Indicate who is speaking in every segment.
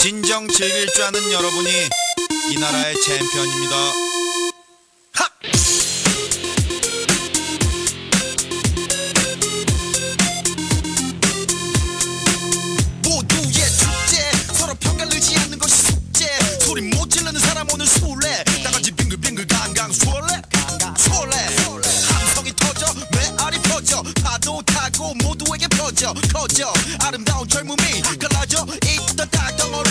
Speaker 1: 진정 즐길 줄 아는 여러분이 이 나라의 챔피언입니다. 커져 커져. 아름다운 젊음이 갈라져 있던 닭덩어리.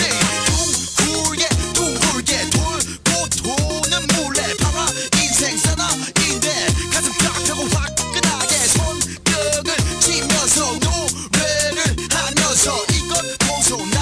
Speaker 1: 둥글게 둥글게 돌고 도는 물레 봐라 인생 사나인데 가슴 딱 하고 화끈하게 손뼉을 치면서 노래를 하면서 이것 보소. 나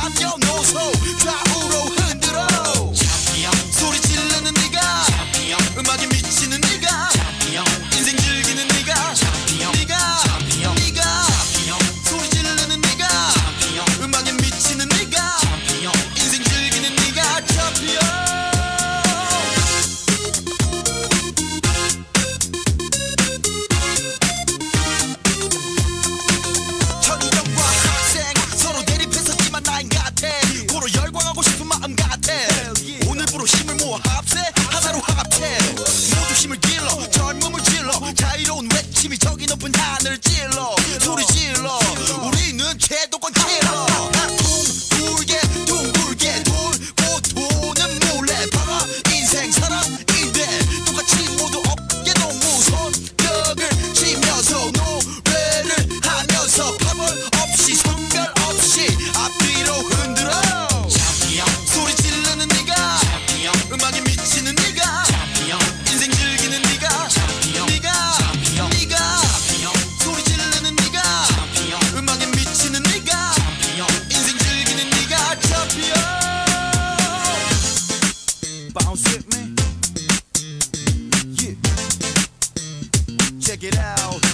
Speaker 1: check it out.